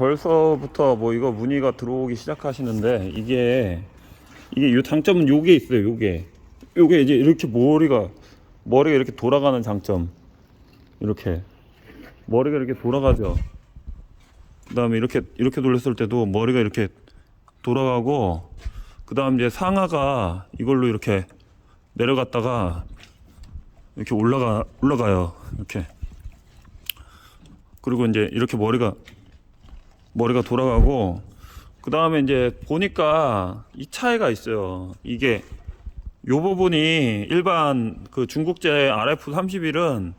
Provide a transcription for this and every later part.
벌써부터 뭐 이거 문의가 들어오기 시작하시는데 이게 이게 요 장점은 요게 있어요. 요게 요게 이제 이렇게 머리가 머리가 이렇게 돌아가는 장점 이렇게 머리가 이렇게 돌아가죠. 그다음에 이렇게 이렇게 돌렸을 때도 머리가 이렇게 돌아가고 그다음 이제 상하가 이걸로 이렇게 내려갔다가 이렇게 올라가 올라가요. 이렇게 그리고 이제 이렇게 머리가 머리가 돌아가고 그 다음에 이제 보니까 이 차이가 있어요. 이게 요 부분이 일반 그 중국제 RF31은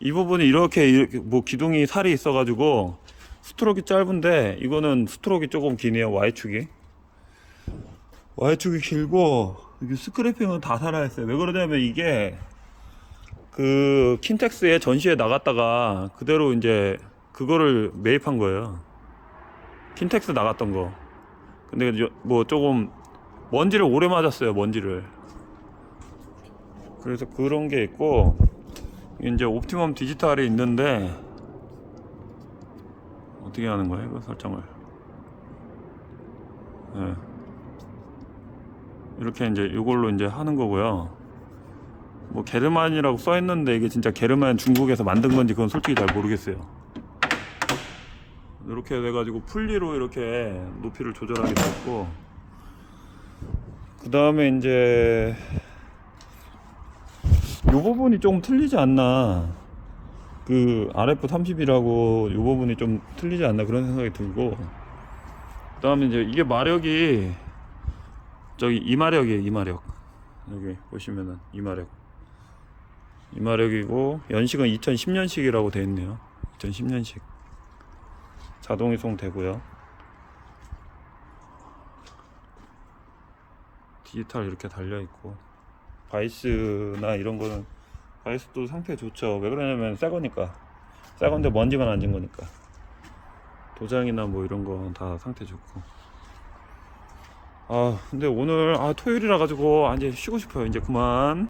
이 부분이 이렇게 이렇게 뭐 기둥이 살이 있어가지고 스트로크 짧은데 이거는 스트로크 조금 기네요. Y축이 Y축이 길고 이게 스크래핑은 다 살아있어요. 왜 그러냐면 이게 그 킨텍스에 전시에 나갔다가 그대로 이제 그거를 매입한 거예요. 킨텍스 나갔던 거. 근데 뭐 조금 먼지를 오래 맞았어요. 먼지를. 그래서 그런 게 있고 이제 옵티멈 디지털이 있는데 어떻게 하는 거예요? 이거 설정을. 네. 이렇게 이제 이걸로 이제 하는 거고요. 뭐 게르만이라고 써 있는데 이게 진짜 게르만 중국에서 만든 건지 그건 솔직히 잘 모르겠어요. 이렇게 돼가지고 풀리로 이렇게 높이를 조절하게 됐고 그 다음에 이제 이 부분이 조금 틀리지 않나. 그 RF30이라고 이 부분이 좀 틀리지 않나 그런 생각이 들고 그 다음에 이제 이게 마력이 저기 이마력이에요 이마력. 여기 보시면은 이마력. 이마력이고 연식은 2010년식이라고 되어 있네요. 2010년식 자동 이송 되고요. 디지털 이렇게 달려 있고 바이스나 이런 거는 바이스도 상태 좋죠. 왜 그러냐면 새 거니까. 새 건데 먼지만 앉은 거니까. 도장이나 뭐 이런 건 다 상태 좋고. 아 근데 오늘 아 토요일이라 가지고 아, 이제 쉬고 싶어요. 이제 그만